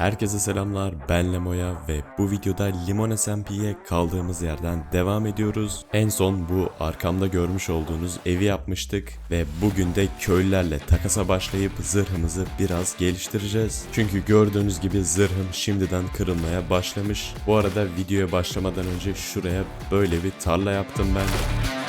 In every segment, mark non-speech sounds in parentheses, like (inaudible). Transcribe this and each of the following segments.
Herkese selamlar ben Lemoya ve bu videoda Limon SMP'ye kaldığımız yerden devam ediyoruz. En son bu arkamda görmüş olduğunuz evi yapmıştık ve bugün de köylülerle takasa başlayıp zırhımızı biraz geliştireceğiz. Çünkü gördüğünüz gibi zırhım şimdiden kırılmaya başlamış. Bu arada videoya başlamadan önce şuraya böyle bir tarla yaptım ben.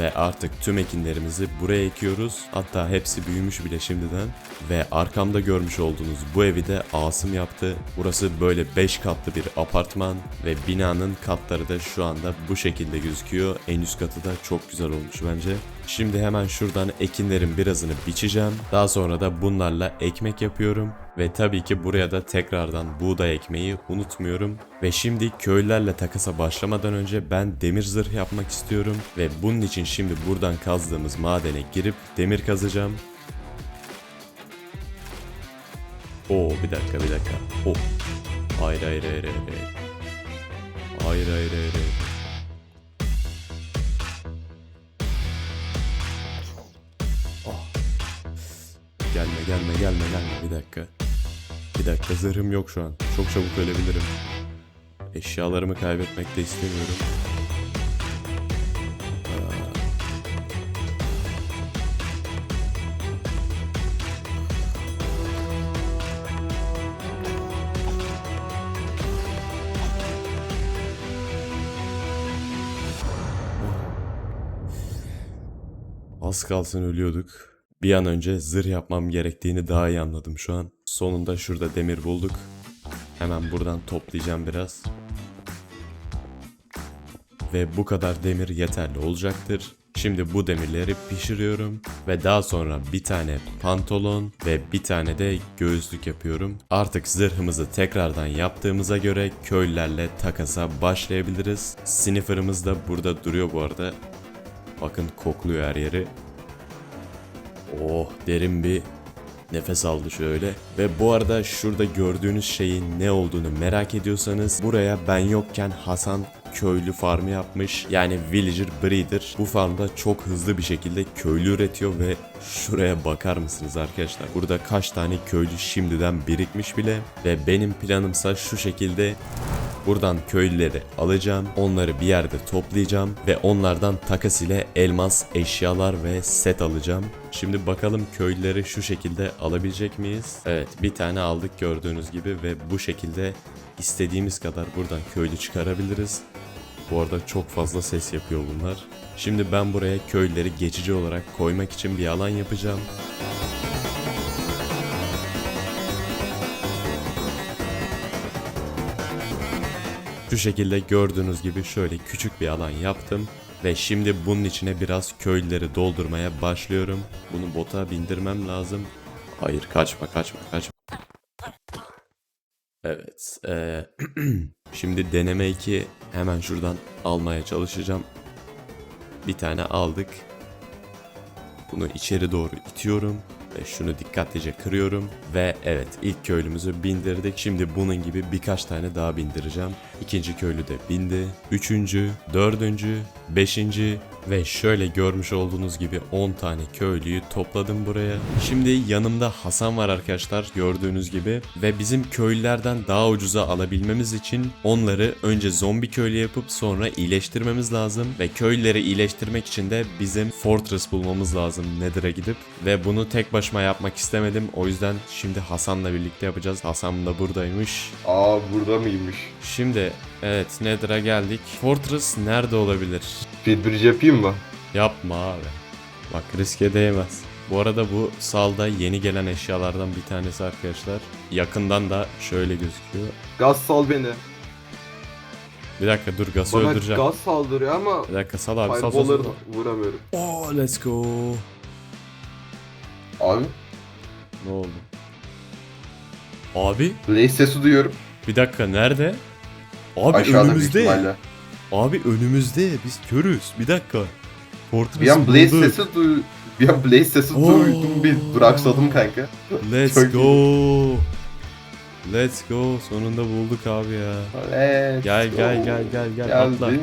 Ve artık tüm ekinlerimizi buraya ekiyoruz. Hatta hepsi büyümüş bile şimdiden. Ve arkamda görmüş olduğunuz bu evi de Asım yaptı. Burası böyle 5 katlı bir apartman ve binanın katları da şu anda bu şekilde gözüküyor. En üst katı da çok güzel olmuş bence. Şimdi hemen şuradan ekinlerin birazını biçeceğim. Daha sonra da bunlarla ekmek yapıyorum. Ve tabii ki buraya da tekrardan buğday ekmeği unutmuyorum. Ve şimdi köylülerle takasa başlamadan önce ben demir zırh yapmak istiyorum. Ve bunun için şimdi buradan kazdığımız madene girip demir kazacağım. Oo bir dakika bir dakika. Oh. Hayır hayır hayır hayır. hayır. Hayır hayır hayır. Gelme gelme gelme bir dakika. Bir dakika zırhım yok şu an. Çok çabuk ölebilirim. Eşyalarımı kaybetmek de istemiyorum. Az kalsın ölüyorduk. Bir an önce zırh yapmam gerektiğini daha iyi anladım şu an. Sonunda şurada demir bulduk. Hemen buradan toplayacağım biraz. Ve bu kadar demir yeterli olacaktır. Şimdi bu demirleri pişiriyorum ve daha sonra bir tane pantolon ve bir tane de göğüslük yapıyorum. Artık zırhımızı tekrardan yaptığımıza göre köylülerle takasa başlayabiliriz. Sniffer'ımız da burada duruyor bu arada. Bakın kokluyor her yeri. Oh derin bir nefes aldı şöyle. Ve bu arada şurada gördüğünüz şeyin ne olduğunu merak ediyorsanız buraya ben yokken Hasan köylü farmı yapmış. Yani villager breeder. Bu farmda çok hızlı bir şekilde köylü üretiyor ve şuraya bakar mısınız arkadaşlar? Burada kaç tane köylü şimdiden birikmiş bile ve benim planımsa şu şekilde Buradan köylüleri alacağım, onları bir yerde toplayacağım ve onlardan takas ile elmas, eşyalar ve set alacağım. Şimdi bakalım köylüleri şu şekilde alabilecek miyiz? Evet bir tane aldık gördüğünüz gibi ve bu şekilde istediğimiz kadar buradan köylü çıkarabiliriz. Bu arada çok fazla ses yapıyor bunlar. Şimdi ben buraya köylüleri geçici olarak koymak için bir alan yapacağım. Şu şekilde gördüğünüz gibi şöyle küçük bir alan yaptım. Ve şimdi bunun içine biraz köylüleri doldurmaya başlıyorum. Bunu bota bindirmem lazım. Hayır kaçma kaçma kaçma. Evet. eee, (clears throat) şimdi deneme 2 hemen şuradan almaya çalışacağım. Bir tane aldık. Bunu içeri doğru itiyorum ve şunu dikkatlice kırıyorum ve evet ilk köylümüzü bindirdik. Şimdi bunun gibi birkaç tane daha bindireceğim. İkinci köylü de bindi. Üçüncü, dördüncü, beşinci ve şöyle görmüş olduğunuz gibi 10 tane köylüyü topladım buraya. Şimdi yanımda Hasan var arkadaşlar gördüğünüz gibi ve bizim köylülerden daha ucuza alabilmemiz için onları önce zombi köylü yapıp sonra iyileştirmemiz lazım ve köylüleri iyileştirmek için de bizim fortress bulmamız lazım Nether'a gidip ve bunu tek başıma yapmak istemedim o yüzden şimdi Hasan'la birlikte yapacağız. Hasan da buradaymış. Aa burada mıymış? Şimdi evet Nether'a geldik. Fortress nerede olabilir? Speedbridge yapayım mı? Yapma abi. Bak riske değmez. Bu arada bu salda yeni gelen eşyalardan bir tanesi arkadaşlar. Yakından da şöyle gözüküyor. Gaz sal beni. Bir dakika dur Gas'ı Bana öldüreceğim. gaz saldırıyor ama Bir dakika sal abi sal sal fireball'ları sal. vuramıyorum. Oh let's go. Abi Ne oldu? Abi Blaze sesi duyuyorum. bir dakika nerede? Abi Aşağıda önümüzde. Abi önümüzde. Biz körüz. Bir dakika. Fortress'ı Bir an Blaze bulduk. sesi duy... Bir an Blaze sesi Oo. duydum bir duraksadım kanka. Let's (laughs) Çok go. Let's go. Sonunda bulduk abi ya. Evet. Gel gel gel gel gel atla. Geldim.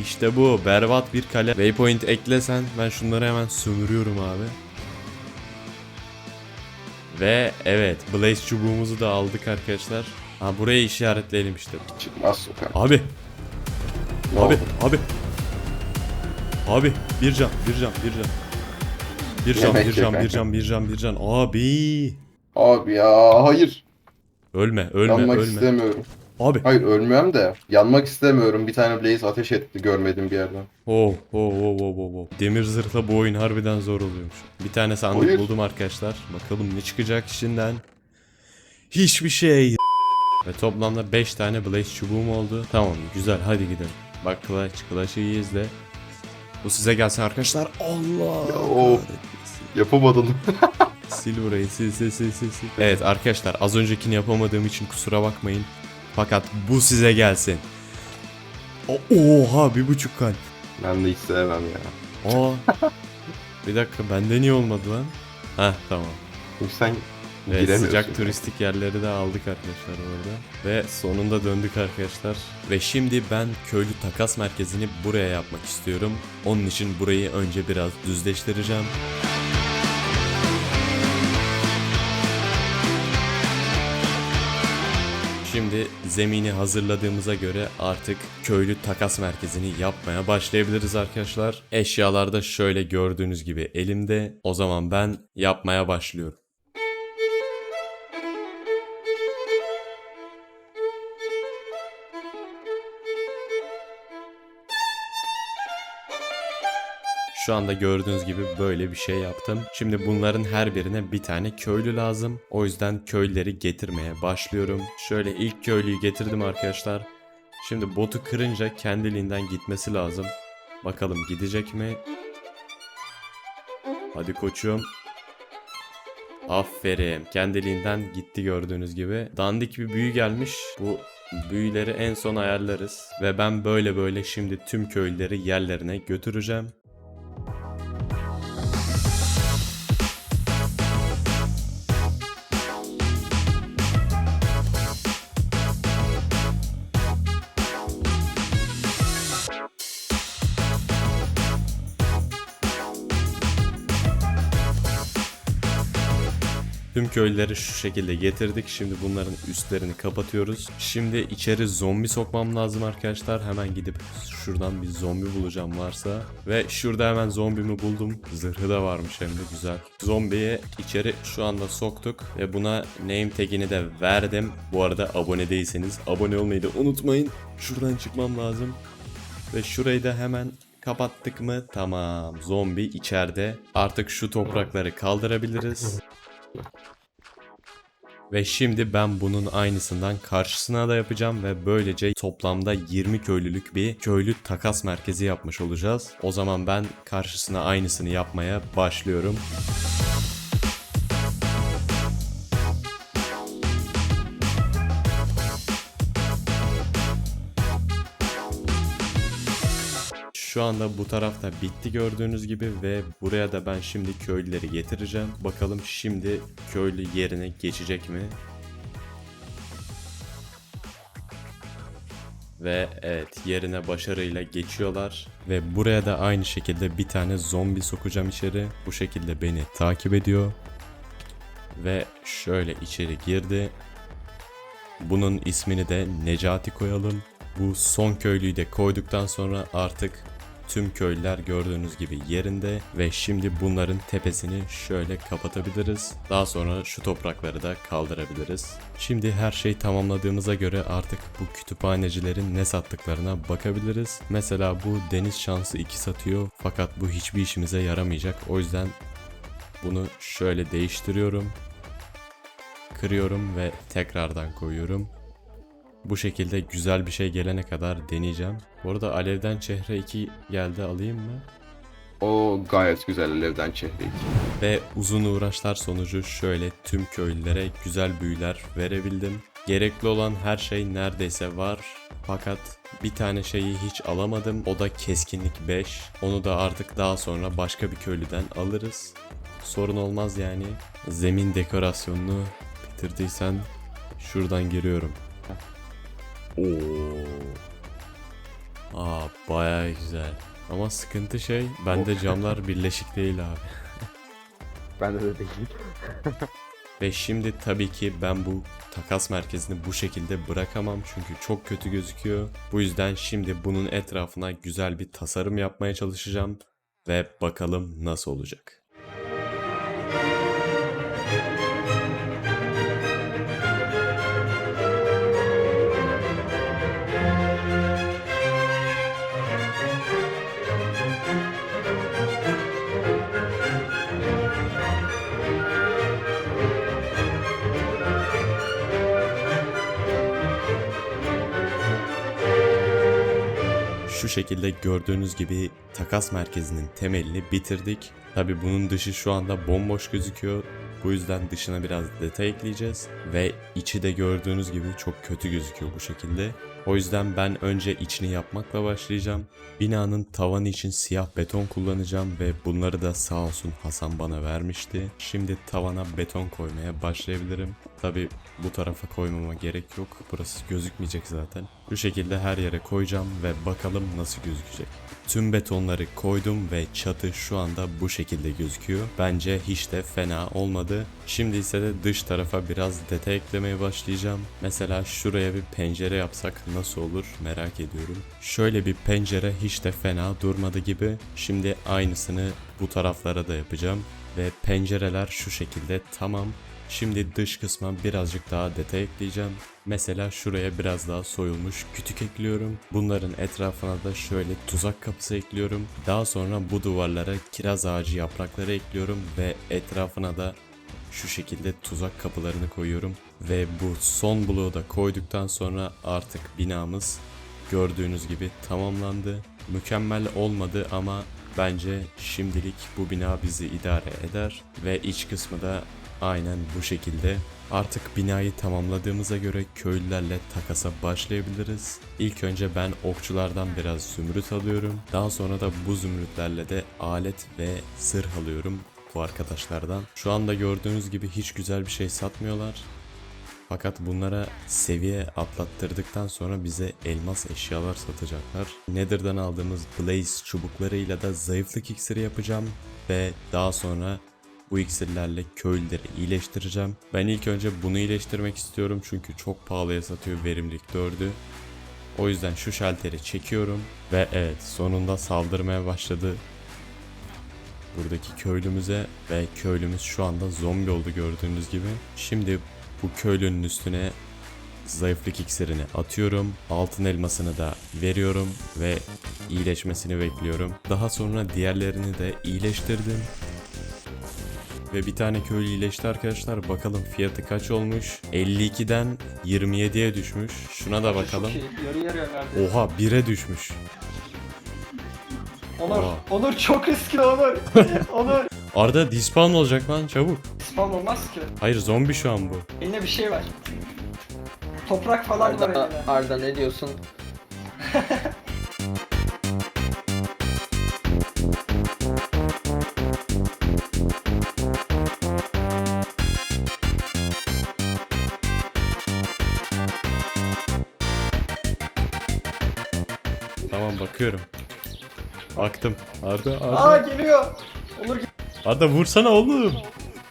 İşte bu berbat bir kale. Waypoint eklesen ben şunları hemen sömürüyorum abi. Ve evet Blaze çubuğumuzu da aldık arkadaşlar. Ha buraya işaretleyelim işte. Çıkmaz sokak. Abi. Ne Abi, oldu? abi. Abi bir can, bir can, bir can. Bir can, Yemek bir can, bir can, bir can, bir can. Abi. Abi ya hayır. Ölme, ölme, Yanmak ölme. istemiyorum. Abi. Hayır ölmüyorum de. Yanmak istemiyorum. Bir tane Blaze ateş etti görmedim bir yerden. Oh, oh, oh, oh, oh, oh. Demir zırhla bu oyun harbiden zor oluyormuş. Bir tane sandık Hayır. buldum arkadaşlar. Bakalım ne çıkacak içinden. Hiçbir şey. Ve toplamda 5 tane blaze çubuğum oldu. Tamam güzel hadi gidelim. Bak Clash, Clash'ı iyi izle. Bu size gelsin arkadaşlar. Allah. Ya. Yapamadım. (laughs) Sil burayı sil sil sil sil sil. Evet arkadaşlar az öncekini yapamadığım için kusura bakmayın. Fakat bu size gelsin. O- Oha bir buçuk kalp. ben de hiç sevmem ya. Aa. bir dakika bende niye olmadı lan? Heh tamam. Sen Giremiyorsun. sıcak turistik yerleri de aldık arkadaşlar orada. Ve sonunda döndük arkadaşlar. Ve şimdi ben köylü takas merkezini buraya yapmak istiyorum. Onun için burayı önce biraz düzleştireceğim. Şimdi zemini hazırladığımıza göre artık köylü takas merkezini yapmaya başlayabiliriz arkadaşlar. Eşyalar da şöyle gördüğünüz gibi elimde. O zaman ben yapmaya başlıyorum. Şu anda gördüğünüz gibi böyle bir şey yaptım. Şimdi bunların her birine bir tane köylü lazım. O yüzden köylüleri getirmeye başlıyorum. Şöyle ilk köylüyü getirdim arkadaşlar. Şimdi botu kırınca kendiliğinden gitmesi lazım. Bakalım gidecek mi? Hadi koçum. Aferin. Kendiliğinden gitti gördüğünüz gibi. Dandik bir büyü gelmiş. Bu büyüleri en son ayarlarız. Ve ben böyle böyle şimdi tüm köylüleri yerlerine götüreceğim. Tüm köylüleri şu şekilde getirdik. Şimdi bunların üstlerini kapatıyoruz. Şimdi içeri zombi sokmam lazım arkadaşlar. Hemen gidip şuradan bir zombi bulacağım varsa. Ve şurada hemen zombimi buldum. Zırhı da varmış hem de güzel. Zombiyi içeri şu anda soktuk. Ve buna name tagini de verdim. Bu arada abone değilseniz abone olmayı da unutmayın. Şuradan çıkmam lazım. Ve şurayı da hemen kapattık mı? Tamam. Zombi içeride. Artık şu toprakları kaldırabiliriz. Ve şimdi ben bunun aynısından karşısına da yapacağım ve böylece toplamda 20 köylülük bir köylü takas merkezi yapmış olacağız. O zaman ben karşısına aynısını yapmaya başlıyorum. Şu anda bu tarafta bitti gördüğünüz gibi ve buraya da ben şimdi köylüleri getireceğim. Bakalım şimdi köylü yerine geçecek mi? Ve evet yerine başarıyla geçiyorlar. Ve buraya da aynı şekilde bir tane zombi sokacağım içeri. Bu şekilde beni takip ediyor. Ve şöyle içeri girdi. Bunun ismini de Necati koyalım. Bu son köylüyü de koyduktan sonra artık tüm köylüler gördüğünüz gibi yerinde ve şimdi bunların tepesini şöyle kapatabiliriz. Daha sonra şu toprakları da kaldırabiliriz. Şimdi her şey tamamladığımıza göre artık bu kütüphanecilerin ne sattıklarına bakabiliriz. Mesela bu deniz şansı 2 satıyor fakat bu hiçbir işimize yaramayacak. O yüzden bunu şöyle değiştiriyorum. Kırıyorum ve tekrardan koyuyorum. Bu şekilde güzel bir şey gelene kadar deneyeceğim. Bu arada alevden çehre 2 geldi alayım mı? O gayet güzel Alev'den çehre Ve uzun uğraşlar sonucu şöyle tüm köylülere güzel büyüler verebildim. Gerekli olan her şey neredeyse var. Fakat bir tane şeyi hiç alamadım. O da keskinlik 5. Onu da artık daha sonra başka bir köylüden alırız. Sorun olmaz yani. Zemin dekorasyonunu bitirdiysen şuradan giriyorum. Oo. Aa bayağı güzel. Ama sıkıntı şey bende camlar birleşik değil abi. (laughs) Bende de değil. Ve şimdi tabii ki ben bu takas merkezini bu şekilde bırakamam çünkü çok kötü gözüküyor. Bu yüzden şimdi bunun etrafına güzel bir tasarım yapmaya çalışacağım ve bakalım nasıl olacak. Şekilde gördüğünüz gibi takas merkezinin temelini bitirdik. Tabi bunun dışı şu anda bomboş gözüküyor. Bu yüzden dışına biraz detay ekleyeceğiz. Ve içi de gördüğünüz gibi çok kötü gözüküyor bu şekilde. O yüzden ben önce içini yapmakla başlayacağım. Binanın tavanı için siyah beton kullanacağım ve bunları da sağ olsun Hasan bana vermişti. Şimdi tavana beton koymaya başlayabilirim. Tabi bu tarafa koymama gerek yok. Burası gözükmeyecek zaten. Bu şekilde her yere koyacağım ve bakalım nasıl gözükecek. Tüm betonları koydum ve çatı şu anda bu şekilde gözüküyor. Bence hiç de fena olmadı. Şimdi ise de dış tarafa biraz detay eklemeye başlayacağım. Mesela şuraya bir pencere yapsak nasıl olur merak ediyorum. Şöyle bir pencere hiç de fena durmadı gibi. Şimdi aynısını bu taraflara da yapacağım. Ve pencereler şu şekilde tamam. Şimdi dış kısma birazcık daha detay ekleyeceğim. Mesela şuraya biraz daha soyulmuş kütük ekliyorum. Bunların etrafına da şöyle tuzak kapısı ekliyorum. Daha sonra bu duvarlara kiraz ağacı yaprakları ekliyorum ve etrafına da şu şekilde tuzak kapılarını koyuyorum. Ve bu son bloğu da koyduktan sonra artık binamız gördüğünüz gibi tamamlandı. Mükemmel olmadı ama bence şimdilik bu bina bizi idare eder ve iç kısmı da aynen bu şekilde. Artık binayı tamamladığımıza göre köylülerle takasa başlayabiliriz. İlk önce ben okçulardan biraz zümrüt alıyorum. Daha sonra da bu zümrütlerle de alet ve zırh alıyorum bu arkadaşlardan. Şu anda gördüğünüz gibi hiç güzel bir şey satmıyorlar. Fakat bunlara seviye atlattırdıktan sonra bize elmas eşyalar satacaklar. Nether'dan aldığımız Blaze çubuklarıyla da zayıflık iksiri yapacağım ve daha sonra bu iksirlerle köylüleri iyileştireceğim. Ben ilk önce bunu iyileştirmek istiyorum çünkü çok pahalıya satıyor verimlilik 4'ü. O yüzden şu şalteri çekiyorum ve evet sonunda saldırmaya başladı buradaki köylümüze ve köylümüz şu anda zombi oldu gördüğünüz gibi. Şimdi bu köylünün üstüne zayıflık iksirini atıyorum. Altın elmasını da veriyorum ve iyileşmesini bekliyorum. Daha sonra diğerlerini de iyileştirdim. Ve bir tane köylü iyileşti arkadaşlar. Bakalım fiyatı kaç olmuş? 52'den 27'ye düşmüş. Şuna da bakalım. Verdi. Oha 1'e düşmüş. Onur, Oha. Onur çok riskli Onur. (laughs) Onur. Arda dispawn olacak lan çabuk. Spam olmaz ki. Hayır zombi şu an bu. Elinde bir şey var. Toprak falan var Arda, elinde. Arda ne diyorsun? Tamam bakıyorum. Baktım. Arda Arda. Aa geliyor. Onur Arda vursana oğlum.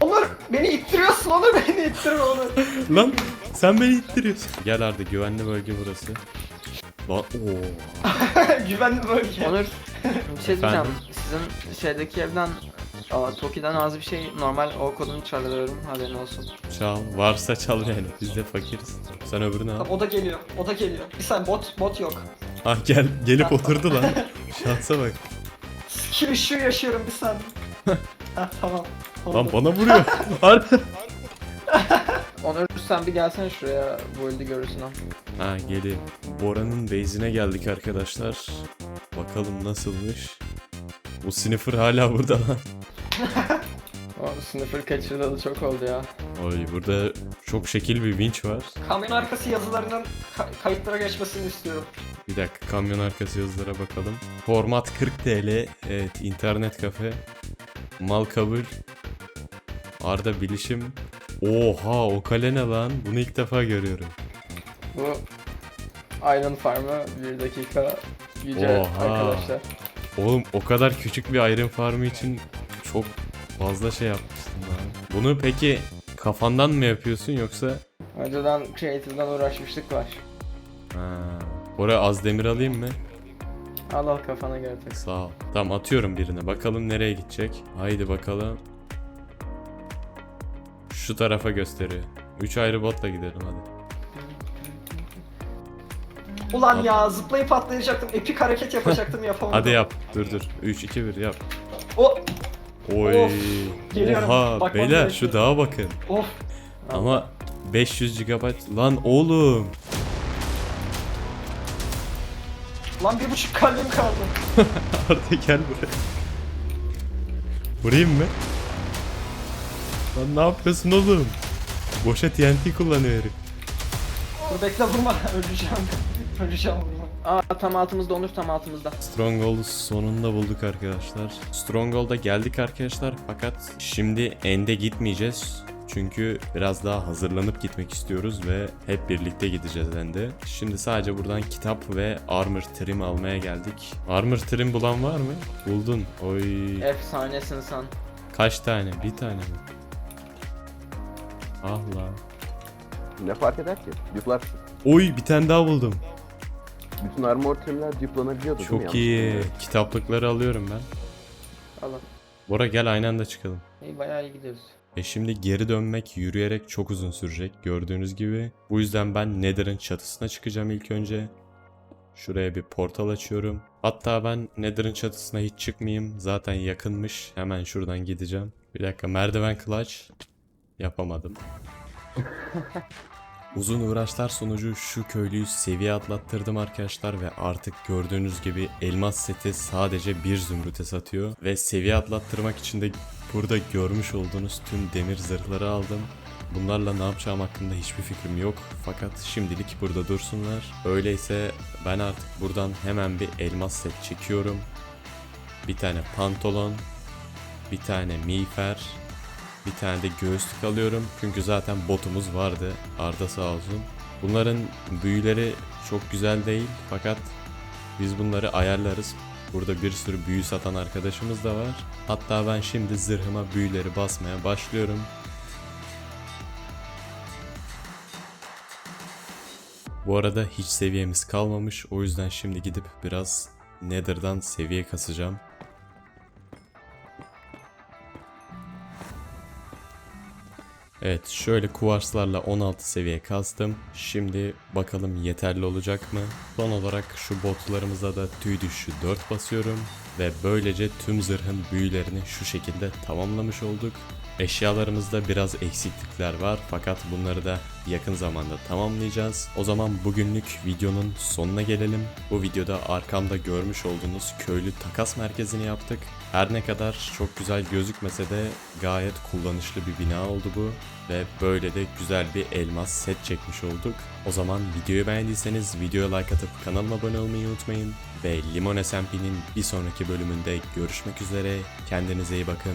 Onur beni ittiriyorsun Onur (laughs) beni ittirme Onur. Lan sen beni ittiriyorsun. Gel Arda güvenli bölge burası. Lan ooo. (laughs) Güvenli bölge. Onur bir şey diyeceğim. Efendim? Sizin şeydeki evden Aa, Toki'den az bir şey normal o kodunu çalıyorum haberin olsun. Çal. Varsa çal yani. Biz de fakiriz. Sen öbürünü al. Tamam, o da geliyor. O da geliyor. Bir saniye bot bot yok. Ah gel. Gelip oturdu lan. (laughs) Şansa bak. Skill ışığı yaşıyorum bir saniye. ha (laughs) tamam. Lan Oldu. bana vuruyor. (laughs) Arda. Onur sen bir gelsene şuraya bu elde görürsün ha. Ha geleyim. Bora'nın base'ine geldik arkadaşlar. Bakalım nasılmış. Bu sniffer hala burada lan. (laughs) O sınıfır kaçırdalı çok oldu ya. Oy burada çok şekil bir winch var. Kamyon arkası yazılarının ka- kayıtlara geçmesini istiyorum. Bir dakika kamyon arkası yazılara bakalım. Format 40 TL. Evet internet kafe. Mal kabul. Arda bilişim. Oha o kale ne lan? Bunu ilk defa görüyorum. Bu Iron Farm'ı bir dakika Yüce Oha. arkadaşlar. Oğlum o kadar küçük bir Iron Farm'ı için çok fazla şey yapmışsın lan. Bunu peki kafandan mı yapıyorsun yoksa? Önceden Creative'dan uğraşmışlık var. Ha. Oraya az demir alayım mı? Al al kafana tak. Sağ ol. Tamam atıyorum birine. Bakalım nereye gidecek. Haydi bakalım. Şu tarafa gösteriyor. 3 ayrı botla gidelim hadi. Ulan ya zıplayıp atlayacaktım. Epik hareket yapacaktım (laughs) yapamadım. Hadi yap. Dur dur. 3 2 1 yap. O Oy. Of. Geliyorum. Oha Bakmam beyler gerekiyor. şu dağa bakın. of. Ama 500 GB lan oğlum. Lan bir buçuk kalbim kaldı. (laughs) Arda gel buraya. Vurayım mı? Lan ne yapıyorsun oğlum? Boşa TNT kullanıyor herif. Dur bekle vurma. (laughs) Öleceğim. Öleceğim vurma. Aa tam altımızda Onur tam altımızda. Stronghold'u sonunda bulduk arkadaşlar. Stronghold'a geldik arkadaşlar fakat şimdi End'e gitmeyeceğiz. Çünkü biraz daha hazırlanıp gitmek istiyoruz ve hep birlikte gideceğiz End'e. Şimdi sadece buradan kitap ve armor trim almaya geldik. Armor trim bulan var mı? Buldun. Oy. Efsanesin sen. Kaç tane? Bir tane mi? Ah la. Ne fark eder ki? Duplarsın. Oy bir tane daha buldum. Bütün armor trimler duplanabiliyordu değil mi? Çok Yanlış iyi. hatırlamıyorum. Kitaplıkları alıyorum ben. Al al. Bora gel aynı anda çıkalım. İyi bayağı iyi gidiyoruz. E şimdi geri dönmek yürüyerek çok uzun sürecek gördüğünüz gibi. Bu yüzden ben Nether'ın çatısına çıkacağım ilk önce. Şuraya bir portal açıyorum. Hatta ben Nether'ın çatısına hiç çıkmayayım. Zaten yakınmış. Hemen şuradan gideceğim. Bir dakika merdiven clutch. Yapamadım. (laughs) Uzun uğraşlar sonucu şu köylüyü seviye atlattırdım arkadaşlar ve artık gördüğünüz gibi elmas seti sadece bir zümrüte satıyor. Ve seviye atlattırmak için de burada görmüş olduğunuz tüm demir zırhları aldım. Bunlarla ne yapacağım hakkında hiçbir fikrim yok. Fakat şimdilik burada dursunlar. Öyleyse ben artık buradan hemen bir elmas set çekiyorum. Bir tane pantolon, bir tane miğfer, bir tane de göğüslük alıyorum. Çünkü zaten botumuz vardı. Arda sağ olsun. Bunların büyüleri çok güzel değil. Fakat biz bunları ayarlarız. Burada bir sürü büyü satan arkadaşımız da var. Hatta ben şimdi zırhıma büyüleri basmaya başlıyorum. Bu arada hiç seviyemiz kalmamış. O yüzden şimdi gidip biraz Nether'dan seviye kasacağım. Evet şöyle kuvarslarla 16 seviye kastım. Şimdi bakalım yeterli olacak mı? Son olarak şu botlarımıza da tüy düşü 4 basıyorum. Ve böylece tüm zırhın büyülerini şu şekilde tamamlamış olduk. Eşyalarımızda biraz eksiklikler var fakat bunları da yakın zamanda tamamlayacağız. O zaman bugünlük videonun sonuna gelelim. Bu videoda arkamda görmüş olduğunuz köylü takas merkezini yaptık. Her ne kadar çok güzel gözükmese de gayet kullanışlı bir bina oldu bu. Ve böyle de güzel bir elmas set çekmiş olduk. O zaman videoyu beğendiyseniz videoya like atıp kanalıma abone olmayı unutmayın. Ve Limon SMP'nin bir sonraki bölümünde görüşmek üzere. Kendinize iyi bakın.